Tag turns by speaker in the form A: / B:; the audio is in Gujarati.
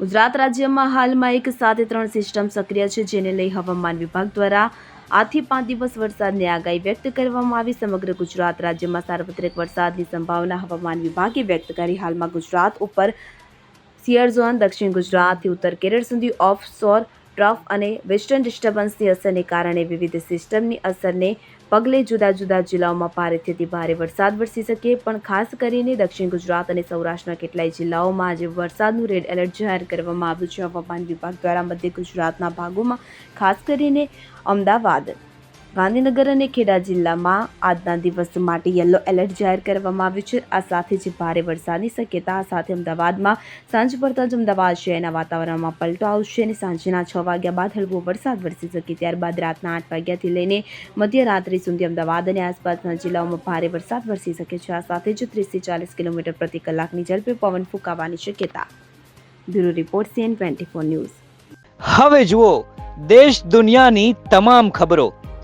A: ગુજરાત રાજ્યમાં હાલમાં એક સાથે ત્રણ સિસ્ટમ સક્રિય છે, જેને લઈ હવામાન વિભાગ દ્વારા આથી પાંચ દિવસ વરસાદની આગાહી વ્યક્ત કરવામાં આવી. સમગ્ર ગુજરાત રાજ્યમાં સાર્વત્રિક વરસાદની સંભાવના હવામાન વિભાગે વ્યક્ત કરી. હાલમાં ગુજરાત ઉપર સિયર ઝોન, દક્ષિણ ગુજરાતથી ઉત્તર કેરળ સુધી ઓફ શોર ટ્રફ અને વેસ્ટર્ન ડિસ્ટર્બન્સની અસરને કારણે વિવિધ સિસ્ટમની અસરને પગલે જુદા જુદા જિલ્લાઓમાં ભારેથી ભારે વરસાદ વરસી શકે, પણ ખાસ કરીને દક્ષિણ ગુજરાત અને સૌરાષ્ટ્રના કેટલાય જિલ્લાઓમાં આજે વરસાદનું રેડ એલર્ટ જાહેર કરવામાં આવ્યું છે. હવામાન વિભાગ દ્વારા મધ્ય ગુજરાતના ભાગોમાં ખાસ કરીને અમદાવાદ ગાંધીનગર અને ખેડા જિલ્લામાં આજના દિવસ માટે યલો એલર્ટ જાહેર કરવામાં આવ્યું છે. આ સાથે જ ભારે વરસાદની શક્યતા સાથે અમદાવાદમાં સાંજ પડતા જ અમદાવાદ શહેરના વાતાવરણમાં પલટો આવશે અને સાંજના છ વાગ્યા બાદ હળવો વરસાદ વરસી શકે ત્યારબાદ રાતના આઠ વાગ્યાથી લઈને મધ્યરાત્રિ સુધી અમદાવાદ અને આસપાસના જિલ્લાઓમાં ભારે વરસાદ વરસી શકે છે. આ સાથે જ ત્રીસથી ચાલીસ કિલોમીટર પ્રતિ કલાકની ઝડપે પવન ફૂંકાવાની શક્યતા. Bureau report CN twenty four news.
B: હવે જુઓ, દેશ દુનિયાની તમામ ખબરો.